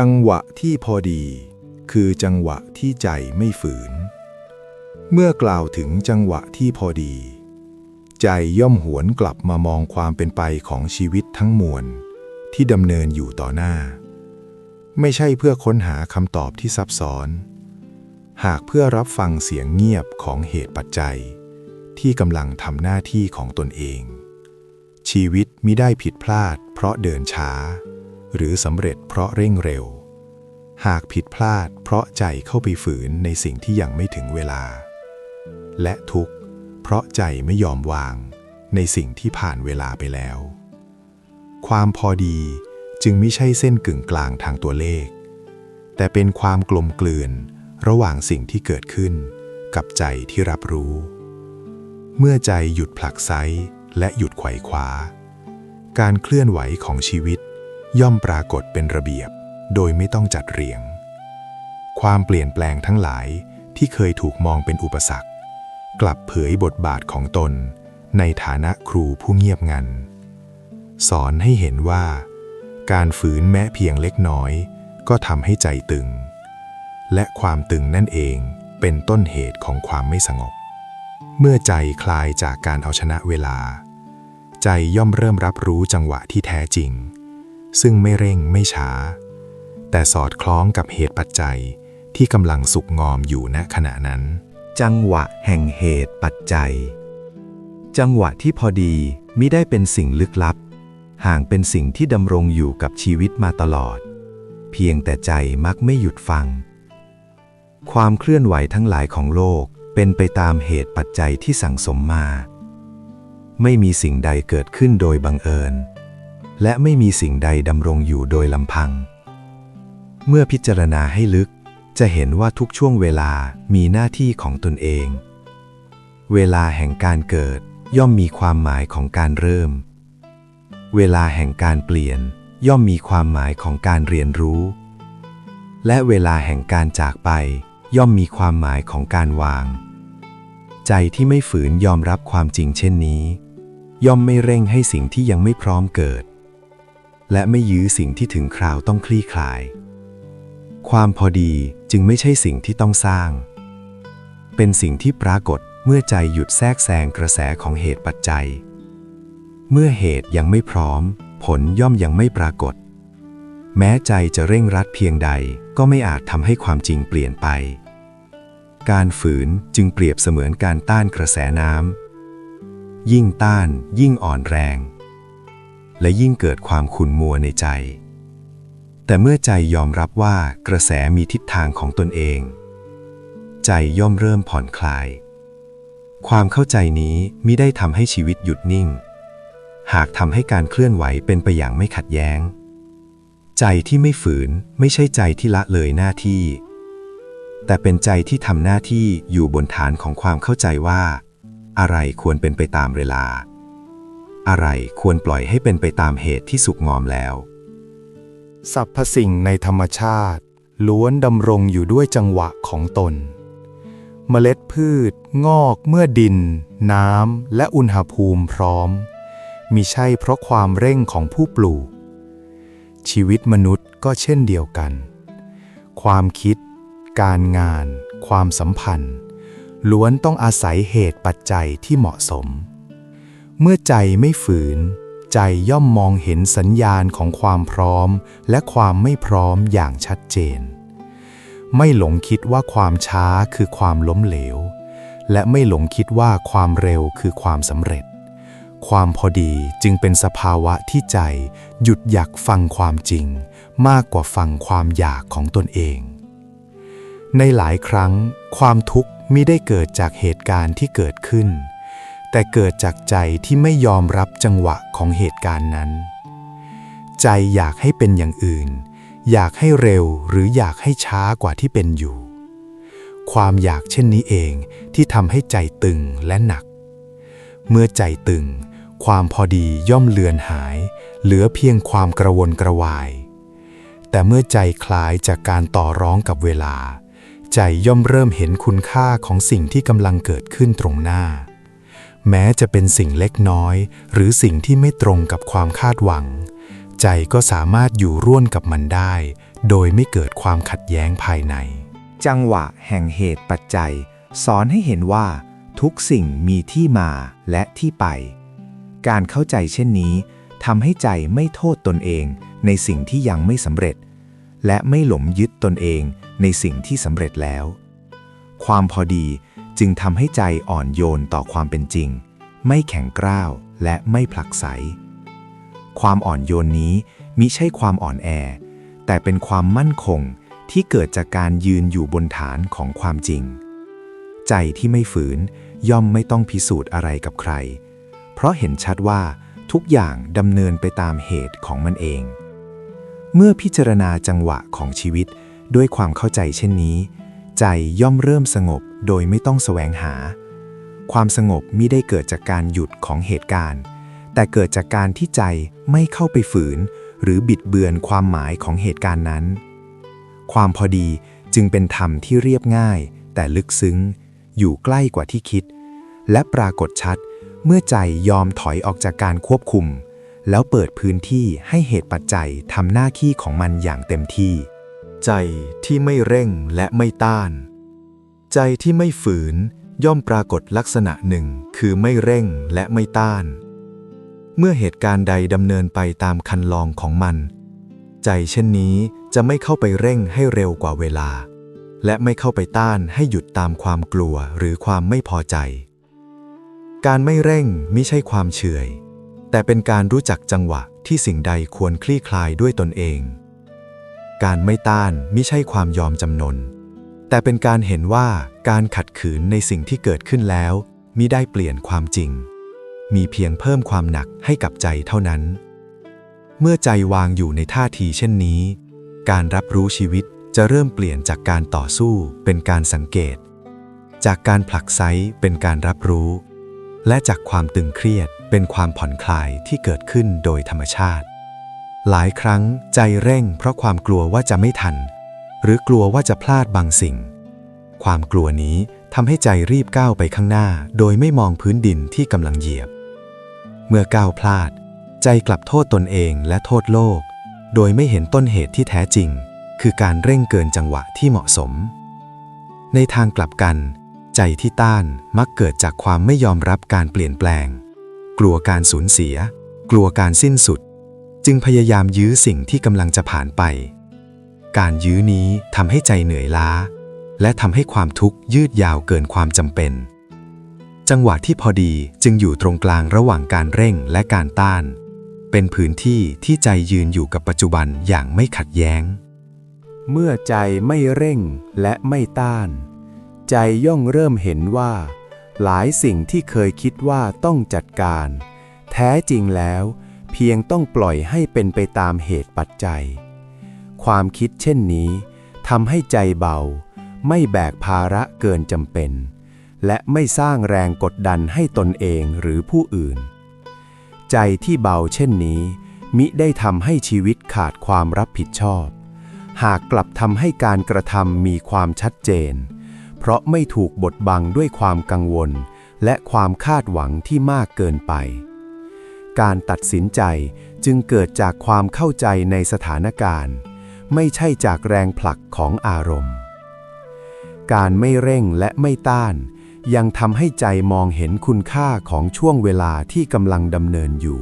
จังหวะที่พอดี คือจังหวะที่ใจไม่ฝืน เมื่อกล่าวถึงจังหวะที่พอดี ใจย่อมหวนกลับมามองความเป็นไปของชีวิตทั้งมวล ที่ดำเนินอยู่ต่อหน้า ไม่ใช่เพื่อค้นหาคำตอบที่ซับซ้อน หากเพื่อรับฟังเสียงเงียบของเหตุปัจจัย ที่กำลังทำหน้าที่ของตนเอง ชีวิตมิได้ผิดพลาดเพราะเดินช้า หรือสำเร็จเพราะเร่งเร็ว หากผิดพลาดเพราะใจเข้าไปฝืนในสิ่งที่ยังไม่ถึงเวลา และทุกข์เพราะใจไม่ยอมวางในสิ่งที่ผ่านเวลาไปแล้ว ความพอดีจึงไม่ใช่เส้นกึ่งกลางทางตัวเลข แต่เป็นความกลมกลืนระหว่างสิ่งที่เกิดขึ้น กับใจที่รับรู้ เมื่อใจหยุดผลักไซและหยุดไขว่คว้า การเคลื่อนไหวของชีวิต ย่อมปรากฏเป็นระเบียบ โดยไม่ต้องจัดเรียง ความเปลี่ยนแปลงทั้งหลายที่เคยถูกมองเป็นอุปสรรค กลับเผยบทบาทของตน ในฐานะครูผู้เงียบงัน สอนให้เห็นว่า การฝืนแม้เพียงเล็กน้อย ก็ทำให้ใจตึง และความตึงนั่นเองเป็นต้นเหตุของความไม่สงบ เมื่อใจคลายจากการเอาชนะเวลา ใจย่อมเริ่มรับรู้จังหวะที่แท้จริง ซึ่งไม่เร่งไม่ช้า แต่สอดคล้องกับเหตุปัจจัยที่กำลังสุกงอมอยู่ณขณะนั้น จังหวะแห่งเหตุปัจจัย จังหวะที่พอดีมิได้เป็นสิ่งลึกลับ ห่างเป็นสิ่งที่ดำรงอยู่กับชีวิตมาตลอด เพียงแต่ใจมักไม่หยุดฟัง ความเคลื่อนไหวทั้งหลายของโลกเป็นไปตามเหตุปัจจัยที่สั่งสมมา ไม่มีสิ่งใดเกิดขึ้นโดยบังเอิญ และไม่มีสิ่งใดดำรงอยู่โดยลำพัง เมื่อพิจารณาให้ลึก จะเห็นว่าทุกช่วงเวลามีหน้าที่ของตนเอง เวลาแห่งการเกิดย่อมมีความหมายของการเริ่ม เวลาแห่งการเปลี่ยนย่อมมีความหมายของการเรียนรู้ และเวลาแห่งการจากไป ย่อมมีความหมายของการวาง ใจที่ไม่ฝืนยอมรับความจริงเช่นนี้ ย่อมไม่เร่งให้สิ่งที่ยังไม่พร้อมเกิด และไม่ยื้อสิ่งที่ถึงคราวต้องคลี่คลาย ความพอดีจึงไม่ใช่สิ่งที่ต้องสร้าง เป็นสิ่งที่ปรากฏเมื่อใจหยุดแทรกแซงกระแสของเหตุปัจจัย เมื่อเหตุยังไม่พร้อม ผลย่อมยังไม่ปรากฏ แม้ใจจะเร่งรัดเพียงใดก็ไม่อาจทำให้ความจริงเปลี่ยนไป การฝืนจึงเปรียบเสมือนการต้านกระแสน้ำยิ่งต้านยิ่งอ่อนแรง และยิ่งเกิดความขุ่นมัวในใจ แต่เมื่อใจยอมรับว่ากระแสมีทิศทางของตนเอง ใจย่อมเริ่มผ่อนคลาย ความเข้าใจนี้มิได้ทำให้ชีวิตหยุดนิ่ง หากทำให้การเคลื่อนไหวเป็นไปอย่างไม่ขัดแย้ง ใจที่ไม่ฝืนไม่ใช่ใจที่ละเลยหน้าที่ แต่เป็นใจที่ทำหน้าที่อยู่บนฐานของความเข้าใจว่า อะไรควรเป็นไปตามเวลา อะไรควรปล่อยให้เป็นไปตามเหตุที่สุกงอมแล้วสรรพสิ่งในธรรมชาติ ล้วนดำรงอยู่ด้วยจังหวะของตน เมล็ดพืช งอกเมื่อดิน น้ำ และอุณหภูมิพร้อม มิใช่เพราะความเร่งของผู้ปลูก ชีวิตมนุษย์ก็เช่นเดียวกัน ความคิด การงาน ความสัมพันธ์ ล้วนต้องอาศัยเหตุปัจจัยที่เหมาะสม เมื่อใจไม่ฝืน ใจย่อมมองเห็นสัญญาณของความพร้อม และความไม่พร้อมอย่างชัดเจน ไม่หลงคิดว่าความช้าคือความล้มเหลว และไม่หลงคิดว่าความเร็วคือความสำเร็จ ความพอดีจึงเป็นสภาวะที่ใจ หยุดอยากฟังความจริง มากกว่าฟังความอยากของตนเอง ในหลายครั้ง ความทุกข์มิได้เกิดจากเหตุการณ์ที่เกิดขึ้น แต่เกิดจากใจที่ไม่ยอมรับจังหวะของเหตุการณ์นั้น ใจอยากให้เป็นอย่างอื่น อยากให้เร็วหรืออยากให้ช้ากว่าที่เป็นอยู่ ความอยากเช่นนี้เองที่ทำให้ใจตึงและหนัก เมื่อใจตึง ความพอดีย่อมเลือนหาย เหลือเพียงความกระวนกระวาย แต่เมื่อใจคลายจากการต่อร้องกับเวลา ใจย่อมเริ่มเห็นคุณค่าของสิ่งที่กำลังเกิดขึ้นตรงหน้า แม้จะเป็นสิ่งเล็กน้อย หรือสิ่งที่ไม่ตรงกับความคาดหวัง ใจก็สามารถอยู่ร่วมกับมันได้ โดยไม่เกิดความขัดแย้งภายใน จังหวะแห่งเหตุปัจจัย สอนให้เห็นว่า ทุกสิ่งมีที่มาและที่ไป การเข้าใจเช่นนี้ทำให้ใจไม่โทษตนเองในสิ่งที่ยังไม่สำเร็จ และไม่หลงยึดตนเองในสิ่งที่สำเร็จแล้ว ความพอดี จึงทำให้ใจอ่อนโยนต่อความเป็นจริง ไม่แข็งกร้าวและไม่ผลักไส ความอ่อนโยนนี้มิใช่ความอ่อนแอ แต่เป็นความมั่นคงที่เกิดจากการยืนอยู่บนฐานของความจริง ใจที่ไม่ฝืนย่อมไม่ต้องพิสูจน์อะไรกับใคร เพราะเห็นชัดว่าทุกอย่างดำเนินไปตามเหตุของมันเอง เมื่อพิจารณาจังหวะของชีวิตด้วยความเข้าใจเช่นนี้ ใจย่อมเริ่มสงบ โดยไม่ต้องแสวงหา ความสงบมิได้เกิดจากการหยุดของเหตุการณ์ แต่เกิดจากการที่ใจไม่เข้าไปฝืน หรือบิดเบือนความหมายของเหตุการณ์นั้น ความพอดีจึงเป็นธรรมที่เรียบง่าย แต่ลึกซึ้ง อยู่ใกล้กว่าที่คิด และปรากฏชัดเมื่อใจยอมถอยออกจากการควบคุม แล้วเปิดพื้นที่ให้เหตุปัจจัยทำหน้าที่ของมันอย่างเต็มที่ ใจที่ไม่เร่งและไม่ต้าน ใจที่ไม่ฝืนย่อมปรากฏลักษณะหนึ่งคือไม่เร่งและไม่ต้าน เมื่อเหตุการณ์ใดดำเนินไปตามคันลองของมัน ใจเช่นนี้จะไม่เข้าไปเร่งให้เร็วกว่าเวลา และไม่เข้าไปต้านให้หยุดตามความกลัวหรือความไม่พอใจ การไม่เร่งไม่ใช่ความเฉยแต่เป็นการรู้จักจังหวะที่สิ่งใดควรคลี่คลายด้วยตนเอง การไม่ต้านไม่ใช่ความยอมจำนน แต่เป็นการเห็นว่าการขัดขืนในสิ่งที่เกิดขึ้นแล้วมิได้เปลี่ยนความจริง มีเพียงเพิ่มความหนักให้กับใจเท่านั้น เมื่อใจวางอยู่ในท่าทีเช่นนี้ การรับรู้ชีวิตจะเริ่มเปลี่ยนจากการต่อสู้เป็นการสังเกต จากการผลักไซเป็นการรับรู้ และจากความตึงเครียดเป็นความผ่อนคลายที่เกิดขึ้นโดยธรรมชาติ หลายครั้งใจเร่งเพราะความกลัวว่าจะไม่ทัน หรือกลัวว่าจะพลาดบางสิ่ง ความกลัวนี้ทำให้ใจรีบก้าวไปข้างหน้า โดยไม่มองพื้นดินที่กำลังเหยียบ เมื่อก้าวพลาด ใจกลับโทษตนเองและโทษโลก โดยไม่เห็นต้นเหตุที่แท้จริง คือการเร่งเกินจังหวะที่เหมาะสม ในทางกลับกัน ใจที่ต้านมักเกิดจากความไม่ยอมรับการเปลี่ยนแปลง กลัวการสูญเสีย กลัวการสิ้นสุด จึงพยายามยื้อสิ่งที่กำลังจะผ่านไป การยื้อนี้ทำให้ใจเหนื่อยล้า และทำให้ความทุกข์ยืดยาวเกินความจำเป็น จังหวะที่พอดีจึงอยู่ตรงกลางระหว่างการเร่งและการต้าน เป็นพื้นที่ที่ใจยืนอยู่กับปัจจุบันอย่างไม่ขัดแย้ง เมื่อใจไม่เร่งและไม่ต้าน ใจย่อมเริ่มเห็นว่า หลายสิ่งที่เคยคิดว่าต้องจัดการ แท้จริงแล้ว เพียงต้องปล่อยให้เป็นไปตามเหตุปัจจัย ความคิดเช่นนี้ทำให้ใจเบา ไม่แบกภาระเกินจำเป็น และไม่สร้างแรงกดดันให้ตนเองหรือผู้อื่น ใจที่เบาเช่นนี้ มิได้ทำให้ชีวิตขาดความรับผิดชอบ หากกลับทำให้การกระทำมีความชัดเจน เพราะไม่ถูกบดบังด้วยความกังวล และความคาดหวังที่มากเกินไป การตัดสินใจจึงเกิดจากความเข้าใจในสถานการณ์ ไม่ใช่จากแรงผลักของอารมณ์ การไม่เร่งและไม่ต้าน ยังทำให้ใจมองเห็นคุณค่าของช่วงเวลาที่กำลังดำเนินอยู่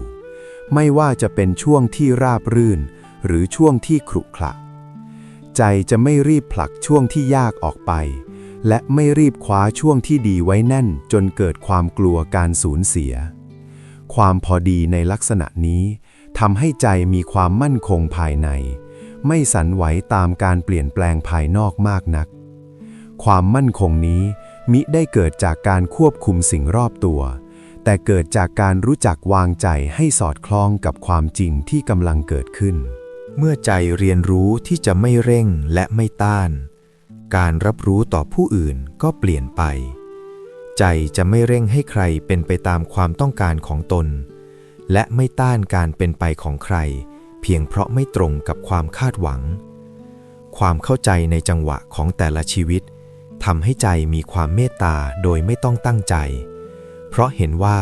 ไม่ว่าจะเป็นช่วงที่ราบรื่น หรือช่วงที่ขรุขระใจจะไม่รีบผลักช่วงที่ยากออกไป และไม่รีบคว้าช่วงที่ดีไว้แน่น จนเกิดความกลัวการสูญเสีย ความพอดีในลักษณะนี้ทำให้ใจมีความมั่นคงภายใน ไม่สั่นไหวตามการเปลี่ยนแปลงภายนอกมากนัก ความมั่นคงนี้มิได้เกิดจากการควบคุมสิ่งรอบตัว แต่เกิดจากการรู้จักวางใจให้สอดคล้องกับความจริงที่กำลังเกิดขึ้น เมื่อใจเรียนรู้ที่จะไม่เร่งและไม่ต้าน การรับรู้ต่อผู้อื่นก็เปลี่ยนไป ใจจะไม่เร่งให้ใครเป็นไปตามความต้องการของตน และไม่ต้านการเป็นไปของใคร เพียงเพราะไม่ตรงกับความคาดหวัง ความเข้าใจในจังหวะของแต่ละชีวิตทำให้ใจมีความเมตตาโดยไม่ต้องตั้งใจ เพราะเห็นว่า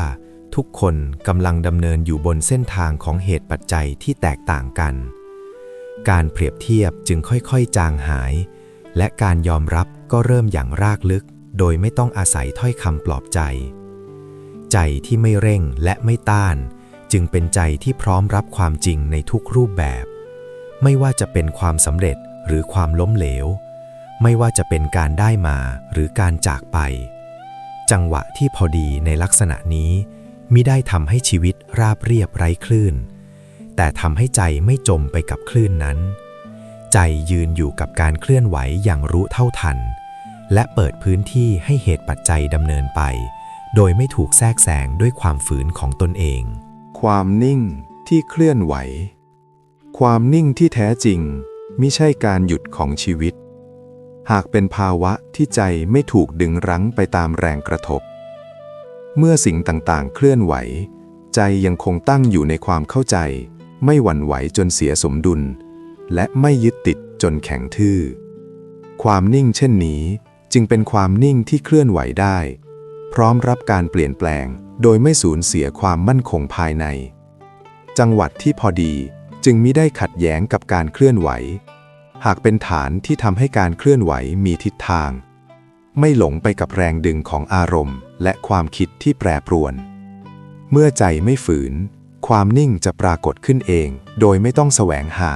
ทุกคนกำลังดำเนินอยู่บนเส้นทางของเหตุปัจจัยที่แตกต่างกัน การเปรียบเทียบจึงค่อยๆ จางหาย และการยอมรับก็เริ่มอย่างรากลึก โดยไม่ต้องอาศัยถ้อยคำปลอบใจ ใจที่ไม่เร่งและไม่ต้าน จึงเป็นใจที่พร้อมรับความจริงในทุกรูปแบบ ไม่ว่าจะเป็นความสำเร็จหรือความล้มเหลว ไม่ว่าจะเป็นการได้มาหรือการจากไป จังหวะที่พอดีในลักษณะนี้มิได้ทำให้ชีวิตราบเรียบไร้คลื่น แต่ทำให้ใจไม่จมไปกับคลื่นนั้น ใจยืนอยู่กับการเคลื่อนไหวอย่างรู้เท่าทัน และเปิดพื้นที่ให้เหตุปัจจัยดำเนินไป โดยไม่ถูกแทรกแซงด้วยความฝืนของตนเอง ความนิ่งที่เคลื่อนไหว ความนิ่งที่แท้จริงมิใช่การหยุดของชีวิต หากเป็นภาวะที่ใจไม่ถูกดึงรั้งไปตามแรงกระทบ เมื่อสิ่งต่างๆ เคลื่อนไหว ใจยังคงตั้งอยู่ในความเข้าใจ ไม่หวั่นไหวจนเสียสมดุล และไม่ยึดติดจนแข็งทื่อ ความนิ่งเช่นนี้จึงเป็นความนิ่งที่เคลื่อนไหวได้ พร้อมรับการเปลี่ยนแปลง โดยไม่สูญเสียความมั่นคงภายใน จังหวัดที่พอดีจึงมิได้ขัดแย้งกับการเคลื่อนไหว หากเป็นฐานที่ทำให้การเคลื่อนไหวมีทิศทาง ไม่หลงไปกับแรงดึงของอารมณ์ และความคิดที่แปรปรวน เมื่อใจไม่ฝืน ความนิ่งจะปรากฏขึ้นเอง โดยไม่ต้องแสวงหา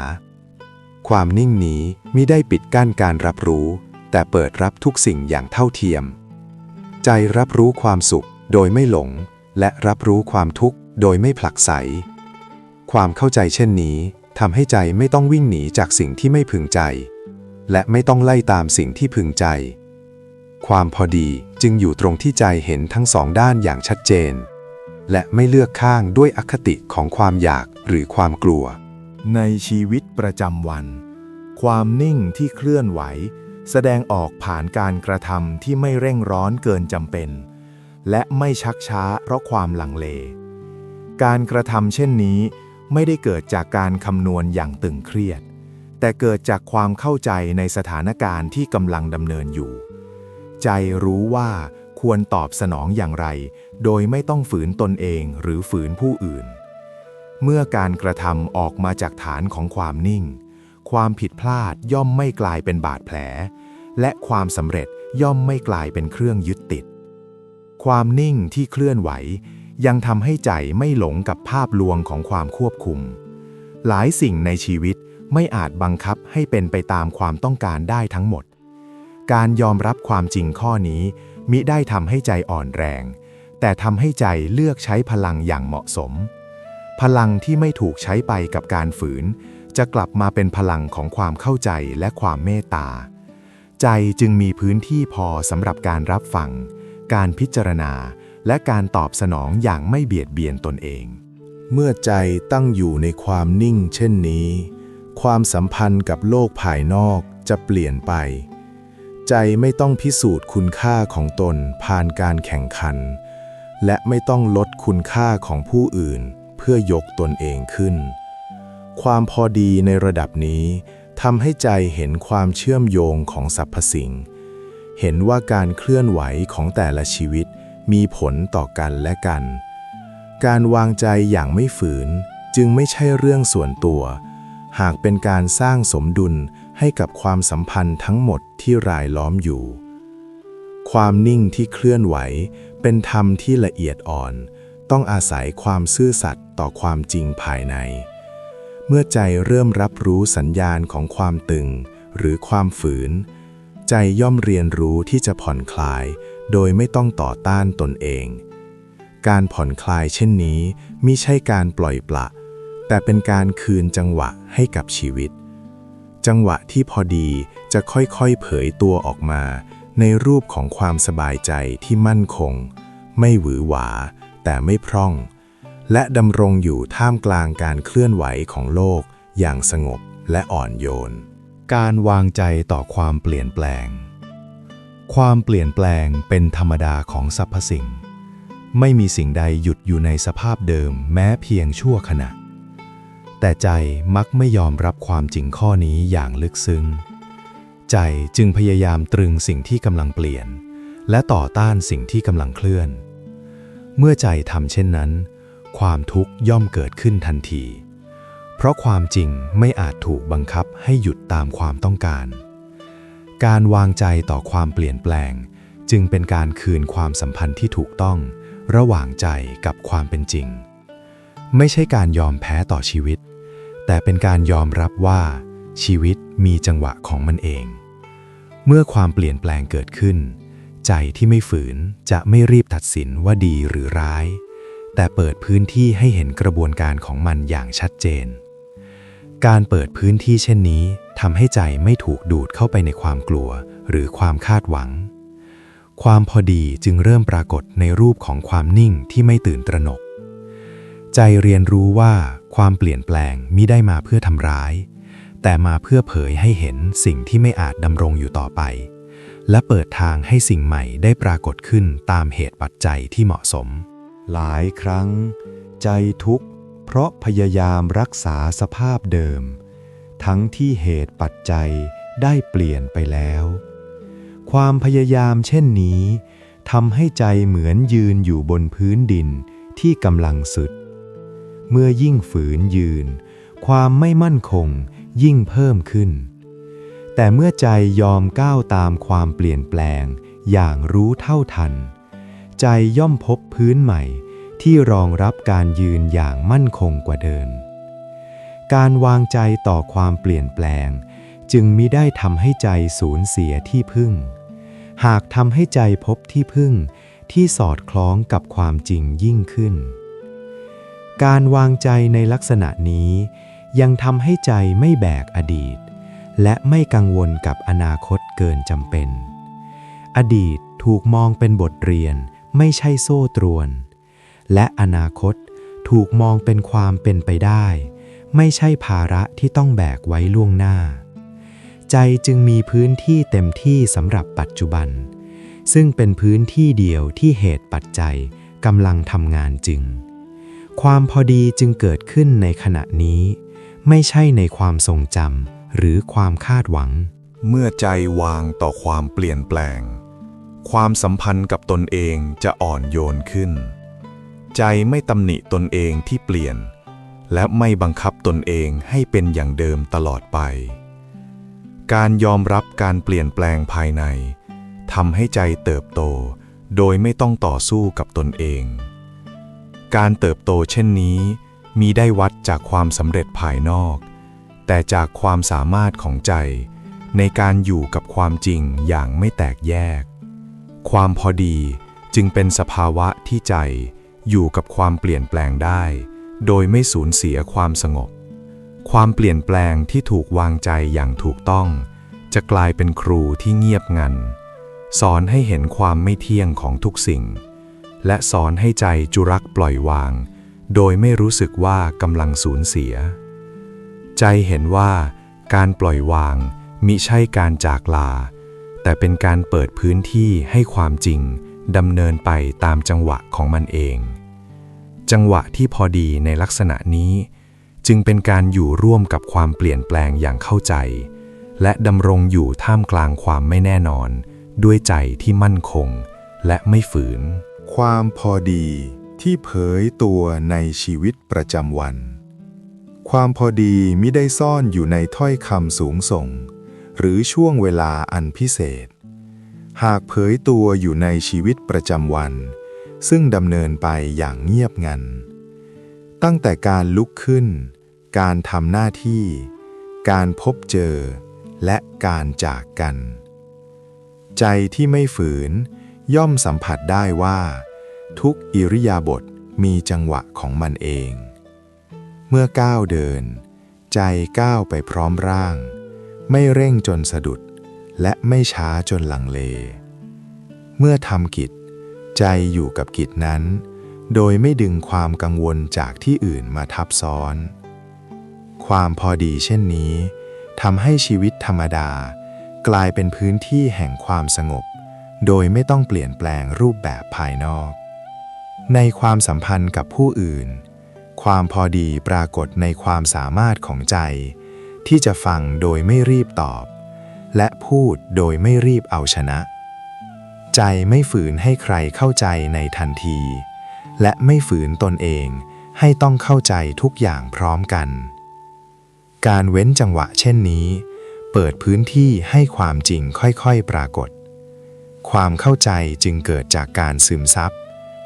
ความนิ่งนี้มิได้ปิดกั้นการรับรู้ แต่เปิดรับทุกสิ่งอย่างเท่าเทียม ใจรับรู้ความสุขโดยไม่หลง และรับรู้ความทุกข์โดยไม่ผลักไส ความเข้าใจเช่นนี้ทำให้ใจไม่ต้องวิ่งหนีจากสิ่งที่ไม่พึงใจ และไม่ต้องไล่ตามสิ่งที่พึงใจ ความพอดีจึงอยู่ตรงที่ใจเห็นทั้งสองด้านอย่างชัดเจน และไม่เลือกข้างด้วยอคติของความอยากหรือความกลัว ในชีวิตประจำวัน ความนิ่งที่เคลื่อนไหว แสดงออกผ่านการกระทำที่ไม่เร่งร้อนเกินจำเป็น และไม่ชักช้าเพราะความลังเล การกระทำเช่นนี้ ไม่ได้เกิดจากการคำนวณอย่างตึงเครียด แต่เกิดจากความเข้าใจในสถานการณ์ที่กำลังดำเนินอยู่ ใจรู้ว่าควรตอบสนองอย่างไร โดยไม่ต้องฝืนตนเองหรือฝืนผู้อื่น เมื่อการกระทำออกมาจากฐานของความนิ่ง ความผิดพลาดย่อมไม่กลายเป็นบาดแผล และความสำเร็จย่อมไม่กลายเป็นเครื่องยึดติด ความนิ่งที่เคลื่อนไหว ยังทำให้ใจไม่หลงกับภาพลวงของความควบคุม หลายสิ่งในชีวิตไม่อาจบังคับให้เป็นไปตามความต้องการได้ทั้งหมด การยอมรับความจริงข้อนี้ มิได้ทำให้ใจอ่อนแรง แต่ทำให้ใจเลือกใช้พลังอย่างเหมาะสม พลังที่ไม่ถูกใช้ไปกับการฝืน จะกลับมาเป็นพลังของความเข้าใจและความเมตตา ใจจึงมีพื้นที่พอสำหรับการรับฟัง การพิจารณา และการตอบสนองอย่างไม่เบียดเบียนตนเอง เมื่อใจตั้งอยู่ในความนิ่งเช่นนี้ ความสัมพันธ์กับโลกภายนอกจะเปลี่ยนไป ใจไม่ต้องพิสูจน์คุณค่าของตนผ่านการแข่งขัน และไม่ต้องลดคุณค่าของผู้อื่น เพื่อยกตนเองขึ้น ความพอดีในระดับนี้ทำให้ใจเห็นความเชื่อมโยงของสรรพสิ่ง เห็นว่าการเคลื่อนไหวของแต่ละชีวิตมีผลต่อกันและกัน การวางใจอย่างไม่ฝืนจึงไม่ใช่เรื่องส่วนตัว หากเป็นการสร้างสมดุลให้กับความสัมพันธ์ทั้งหมดที่รายล้อมอยู่ ความนิ่งที่เคลื่อนไหวเป็นธรรมที่ละเอียดอ่อน ต้องอาศัยความซื่อสัตย์ต่อความจริงภายใน เมื่อใจเริ่มรับรู้สัญญาณของความตึง หรือความฝืน ใจย่อมเรียนรู้ที่จะผ่อนคลาย โดยไม่ต้องต่อต้านตนเอง การผ่อนคลายเช่นนี้มิใช่การปล่อยปละ แต่เป็นการคืนจังหวะให้กับชีวิต จังหวะที่พอดีจะค่อยๆเผยตัวออกมา ในรูปของความสบายใจที่มั่นคง ไม่หวือหวา แต่ไม่พร่อง และดำรงอยู่ท่ามกลางการเคลื่อนไหวของโลกอย่างสงบและอ่อนโยน การวางใจต่อความเปลี่ยนแปลง ความเปลี่ยนแปลงเป็นธรรมดาของสรรพสิ่ง ไม่มีสิ่งใดหยุดอยู่ในสภาพเดิมแม้เพียงชั่วขณะ แต่ใจมักไม่ยอมรับความจริงข้อนี้อย่างลึกซึ้ง ใจจึงพยายามตรึงสิ่งที่กำลังเปลี่ยน และต่อต้านสิ่งที่กำลังเคลื่อน เมื่อใจทำเช่นนั้น ความทุกข์ย่อมเกิดขึ้นทันที เพราะความจริงไม่อาจถูกบังคับให้หยุดตามความต้องการ การวางใจต่อความเปลี่ยนแปลง จึงเป็นการคืนความสัมพันธ์ที่ถูกต้อง ระหว่างใจกับความเป็นจริง ไม่ใช่การยอมแพ้ต่อชีวิต แต่เป็นการยอมรับว่า ชีวิตมีจังหวะของมันเอง เมื่อความเปลี่ยนแปลงเกิดขึ้น ใจที่ไม่ฝืนจะไม่รีบตัดสินว่าดีหรือร้าย แต่เปิดพื้นที่ให้เห็นกระบวนการของมันอย่างชัดเจน การเปิดพื้นที่เช่นนี้ทำให้ใจไม่ถูกดูดเข้าไปในความกลัวหรือความคาดหวัง ความพอดีจึงเริ่มปรากฏในรูปของความนิ่งที่ไม่ตื่นตระหนก ใจเรียนรู้ว่าความเปลี่ยนแปลงมิได้มาเพื่อทำร้าย แต่มาเพื่อเผยให้เห็นสิ่งที่ไม่อาจดำรงอยู่ต่อไป และเปิดทางให้สิ่งใหม่ได้ปรากฏขึ้นตามเหตุปัจจัยที่เหมาะสม หลายครั้ง ใจทุกข์ เพราะพยายามรักษาสภาพเดิม ทั้งที่เหตุปัจจัยได้เปลี่ยนไปแล้ว ความพยายามเช่นนี้ทำให้ใจเหมือนยืนอยู่บนพื้นดินที่กำลังสุด เมื่อยิ่งฝืนยืน ความไม่มั่นคงยิ่งเพิ่มขึ้น แต่เมื่อใจยอมก้าวตามความเปลี่ยนแปลงอย่างรู้เท่าทัน ใจย่อมพบพื้นใหม่ ที่รองรับการยืนอย่างมั่นคงกว่าเดิม การวางใจต่อความเปลี่ยนแปลง จึงมิได้ทำให้ใจสูญเสียที่พึ่ง หากทำให้ใจพบที่พึ่งที่สอดคล้องกับความจริงยิ่งขึ้น การวางใจในลักษณะนี้ ยังทำให้ใจไม่แบกอดีต และไม่กังวลกับอนาคตเกินจำเป็น อดีตถูกมองเป็นบทเรียนไม่ใช่โซ่ตรวน และอนาคตถูกมองเป็นความเป็นไปได้ ไม่ใช่ภาระที่ต้องแบกไว้ล่วงหน้า ใจจึงมีพื้นที่เต็มที่สำหรับปัจจุบัน ซึ่งเป็นพื้นที่เดียวที่เหตุปัจจัยกำลังทำงานจึงความพอดีจึงเกิดขึ้นในขณะนี้ ไม่ใช่ในความทรงจำหรือความคาดหวัง เมื่อใจวางต่อความเปลี่ยนแปลง ความสัมพันธ์กับตนเองจะอ่อนโยนขึ้น ใจไม่ตำหนิตนเองที่เปลี่ยน และไม่บังคับตนเองให้เป็นอย่างเดิมตลอดไป การยอมรับการเปลี่ยนแปลงภายในทำให้ใจเติบโต โดยไม่ต้องต่อสู้กับตนเอง การเติบโตเช่นนี้ มีได้วัดจากความสำเร็จภายนอก แต่จากความสามารถของใจ ในการอยู่กับความจริงอย่างไม่แตกแยก ความพอดีจึงเป็นสภาวะที่ใจ อยู่กับความเปลี่ยนแปลงได้ โดยไม่สูญเสียความสงบ ความเปลี่ยนแปลงที่ถูกวางใจอย่างถูกต้อง จะกลายเป็นครูที่เงียบงัน สอนให้เห็นความไม่เที่ยงของทุกสิ่ง และสอนให้ใจจุรักปล่อยวาง โดยไม่รู้สึกว่ากำลังสูญเสีย ใจเห็นว่าการปล่อยวางมิใช่การจากลา แต่เป็นการเปิดพื้นที่ให้ความจริงดำเนินไปตามจังหวะของมันเอง จังหวะที่พอดีในลักษณะนี้ จึงเป็นการอยู่ร่วมกับความเปลี่ยนแปลงอย่างเข้าใจ และดำรงอยู่ท่ามกลางความไม่แน่นอน ด้วยใจที่มั่นคง และไม่ฝืน ความพอดีที่เผยตัวในชีวิตประจำวัน ความพอดีมิได้ซ่อนอยู่ในถ้อยคำสูงส่ง หรือช่วงเวลาอันพิเศษ หากเผยตัวอยู่ในชีวิตประจำวัน ซึ่งดำเนินไปอย่างเงียบงัน ตั้งแต่การลุกขึ้น การทำหน้าที่ การพบเจอ และการจากกัน ใจที่ไม่ฝืน ย่อมสัมผัสได้ว่า ทุกอิริยาบถมีจังหวะของมันเอง เมื่อก้าวเดิน ใจก้าวไปพร้อมร่าง ไม่เร่งจนสะดุด และไม่ช้าจนลังเล เมื่อทำกิจ ใจอยู่กับกิจนั้น โดยไม่ดึงความกังวลจากที่อื่นมาทับซ้อน ความพอดีเช่นนี้ทำให้ชีวิตธรรมดา กลายเป็นพื้นที่แห่งความสงบ โดยไม่ต้องเปลี่ยนแปลงรูปแบบภายนอก ในความสัมพันธ์กับผู้อื่น ความพอดีปรากฏในความสามารถของใจ ที่จะฟังโดยไม่รีบตอบ และพูดโดยไม่รีบเอาชนะ ใจไม่ฝืนให้ใครเข้าใจในทันที และไม่ฝืนตนเองให้ต้องเข้าใจทุกอย่างพร้อมกัน การเว้นจังหวะเช่นนี้ เปิดพื้นที่ให้ความจริงค่อยๆปรากฏ ความเข้าใจจึงเกิดจากการซึมซับ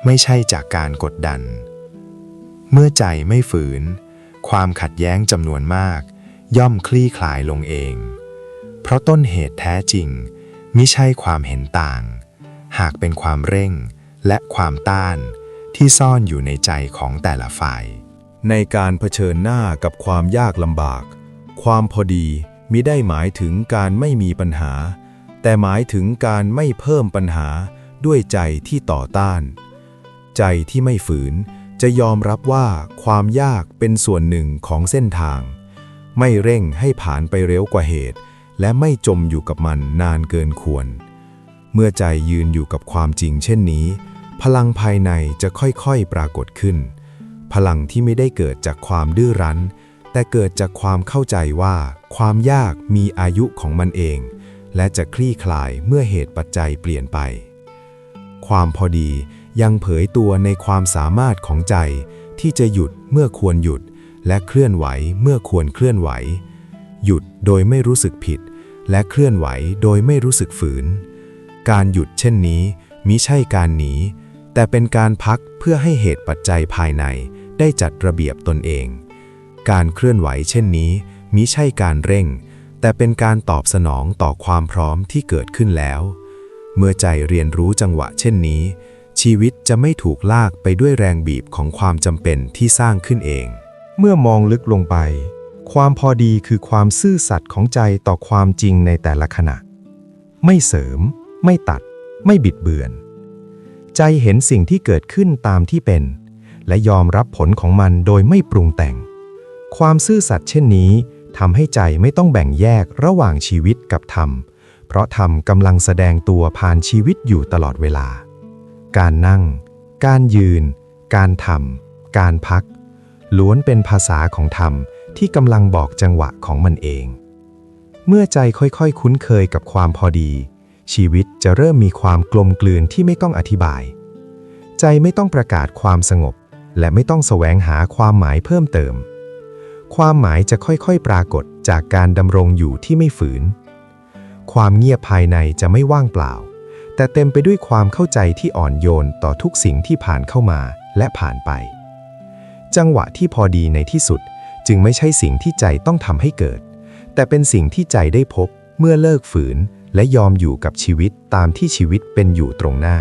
ไม่ใช่จากการกดดัน เมื่อใจไม่ฝืน ความขัดแย้งจำนวนมาก ย่อมคลี่คลายลงเอง เพราะต้นเหตุแท้จริงมิใช่ความเห็นต่าง หากเป็นความเร่งและความต้านที่ซ่อนอยู่ในใจของแต่ละฝ่าย ในการเผชิญหน้ากับความยากลำบาก ความพอดีมิได้หมายถึงการไม่มีปัญหา แต่หมายถึงการไม่เพิ่มปัญหาด้วยใจที่ต่อต้าน ใจที่ไม่ฝืนจะยอมรับว่าความยากเป็นส่วนหนึ่งของเส้นทาง ไม่เร่งให้ผ่านไปเร็วกว่าเหตุ และไม่จมอยู่กับมันนานเกินควร เมื่อใจยืนอยู่กับความจริงเช่นนี้ พลังภายในจะค่อยๆปรากฏขึ้น พลังที่ไม่ได้เกิดจากความดื้อรั้น แต่เกิดจากความเข้าใจว่า ความยากมีอายุของมันเอง และจะคลี่คลายเมื่อเหตุปัจจัยเปลี่ยนไป ความพอดียังเผยตัวในความสามารถของใจ ที่จะหยุดเมื่อควรหยุด และเคลื่อนไหวเมื่อควรเคลื่อนไหว หยุดโดยไม่รู้สึกผิด และเคลื่อนไหวโดยไม่รู้สึกฝืน การหยุดเช่นนี้มิใช่การหนี แต่เป็นการพักเพื่อให้เหตุปัจจัยภายในได้จัดระเบียบตนเอง การเคลื่อนไหวเช่นนี้มิใช่การเร่ง แต่เป็นการตอบสนองต่อความพร้อมที่เกิดขึ้นแล้ว เมื่อใจเรียนรู้จังหวะเช่นนี้ ชีวิตจะไม่ถูกลากไปด้วยแรงบีบของความจำเป็นที่สร้างขึ้นเอง เมื่อมองลึกลงไป ความพอดีคือความซื่อสัตย์ของใจต่อความจริงในแต่ละขณะ ไม่เสริม ไม่ตัด ไม่บิดเบือน ใจเห็นสิ่งที่เกิดขึ้นตามที่เป็น และยอมรับผลของมันโดยไม่ปรุงแต่ง ความซื่อสัตย์เช่นนี้ทำให้ใจไม่ต้องแบ่งแยกระหว่างชีวิตกับธรรม เพราะธรรมกำลังแสดงตัวผ่านชีวิตอยู่ตลอดเวลา การนั่ง การยืน การทำการพัก ล้วนเป็นภาษาของธรรมที่กำลังบอกจังหวะของมันเอง เมื่อใจค่อยๆ คุ้นเคยกับความพอดี ชีวิตจะเริ่มมีความกลมกลืนที่ไม่ต้องอธิบาย ใจไม่ต้องประกาศความสงบ และไม่ต้องแสวงหาความหมายเพิ่มเติม ความหมายจะค่อยๆปรากฏจากการดำรงอยู่ที่ไม่ฝืน ความเงียบภายในจะไม่ว่างเปล่า แต่เต็มไปด้วยความเข้าใจที่อ่อนโยนต่อทุกสิ่งที่ผ่านเข้ามาและผ่านไป จังหวะที่พอดีในที่สุดจึงไม่ใช่สิ่งที่ใจต้องทำให้เกิด แต่เป็นสิ่งที่ใจได้พบเมื่อเลิกฝืน และยอมอยู่กับชีวิตตามที่ชีวิตเป็นอยู่ตรงหน้า